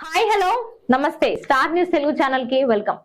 Hi hello. నమస్తే. Star news Telugu ఛానల్కి welcome.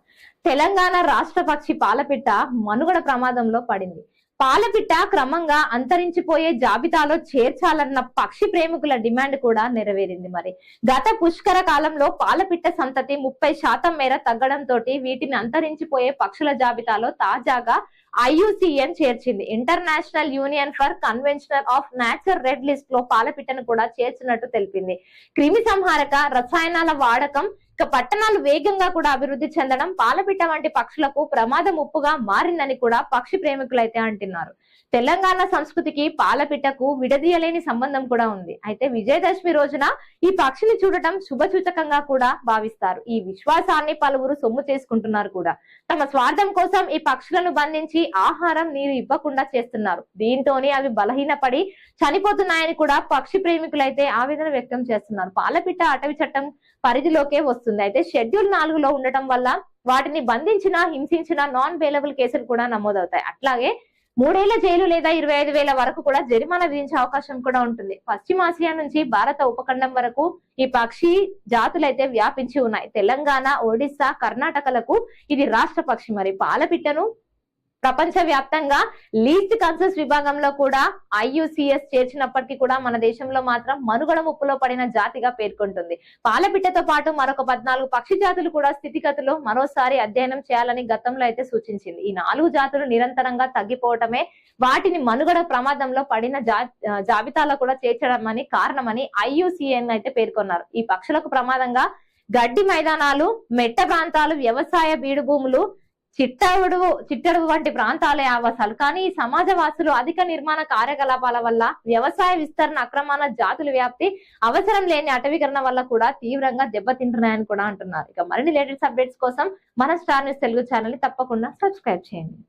Telangana రాష్ట్ర పక్షి పాలపిట్ట మనుగడ ప్రమాదంలో పడింది. పాలపిట్ట క్రమంగా అంతరించిపోయే జాబితాలో చేర్చాలన్న పక్షి ప్రేమికుల డిమాండ్ కూడా నెరవేరింది మరి. గత పుష్కర కాలంలో పాలపిట్ట సంతతి ముప్పై శాతం మేర తగ్గడంతో వీటిని అంతరించిపోయే పక్షుల జాబితాలో తాజాగా ఐయుసిఎన్ చేర్చింది. International union for conventional of nature red లిస్ట్లో పాలపిట్టను కూడా చేర్చినట్టు తెలిపింది. క్రిమి సంహారక రసాయనాల వాడకం ఇక పట్టణాలు వేగంగా కూడా అభివృద్ధి చెందడం పాలపిట్ట వంటి పక్షులకు ప్రమాద ముప్పుగా మారిందని కూడా పక్షి ప్రేమికులైతే అంటున్నారు. తెలంగాణ సంస్కృతికి పాలపిట్టకు విడదీయలేని సంబంధం కూడా ఉంది. అయితే విజయదశమి రోజున ఈ పక్షిని చూడటం శుభసూచకంగా కూడా భావిస్తారు. ఈ విశ్వాసాన్ని పలువురు సొమ్ము చేసుకుంటున్నారు కూడా. తమ స్వార్థం కోసం ఈ పక్షులను బంధించి ఆహారం నీరు ఇవ్వకుండా చేస్తున్నారు. దీంతోనే అవి బలహీనపడి చనిపోతున్నాయని కూడా పక్షి ప్రేమికులైతే ఆవేదన వ్యక్తం చేస్తున్నారు. పాలపిట్ట అటవీ చట్టం పరిధిలోకే వస్తుంది. అయితే షెడ్యూల్ నాలుగులో ఉండటం వల్ల వాటిని బంధించిన హింసించిన నాన్ బెయిలబుల్ కేసులు కూడా నమోదవుతాయి. అట్లాగే మూడేళ్ళ జైలు లేదా ఇరవై ఐదు వేల వరకు కూడా జరిమానా విధించే అవకాశం కూడా ఉంటుంది. పశ్చిమాసియా నుంచి భారత ఉపఖండం వరకు ఈ పక్షి జాతులైతే వ్యాపించి ఉన్నాయి. తెలంగాణ ఒడిశా కర్ణాటకలకు ఇది రాష్ట్ర పక్షి. మరి పాలపిట్టను ప్రపంచ వ్యాప్తంగా లీస్ట్ కన్సర్స్ విభాగంలో కూడా ఐయుసిఎస్ చేర్చినప్పటికీ కూడా మన దేశంలో మాత్రం మనుగడ ముప్పులో పడిన జాతిగా పేర్కొంటుంది. పాలపిట్టతో పాటు మరొక పద్నాలుగు పక్షి జాతులు కూడా స్థితిగతులు మరోసారి అధ్యయనం చేయాలని గతంలో అయితే సూచించింది. ఈ నాలుగు జాతులు నిరంతరంగా తగ్గిపోవటమే వాటిని మనుగడ ప్రమాదంలో పడిన జా- జాబితాలో కూడా చేర్చడమని కారణమని ఐయుసిఎన్ అయితే పేర్కొన్నారు. ఈ పక్షులకు ప్రమాదంగా గడ్డి మైదానాలు మెట్ట ప్రాంతాలు వ్యవసాయ బీడు భూములు చిట్టడుగు చిట్టడుగు వంటి ప్రాంతాలే ఆవాసాలు. కానీ ఈ సమాజవాసులు అధిక నిర్మాణ కార్యకలాపాల వల్ల వ్యవసాయ విస్తరణ అక్రమాల జాతుల వ్యాప్తి అవసరం లేని అటవీకరణ వల్ల కూడా తీవ్రంగా దెబ్బతింటున్నాయని కూడా అంటున్నారు. ఇక మరిన్ని లేటెస్ట్ అప్డేట్స్ కోసం మన స్టార్ న్యూస్ తెలుగు ఛానల్ని తప్పకుండా సబ్స్క్రైబ్ చేయండి.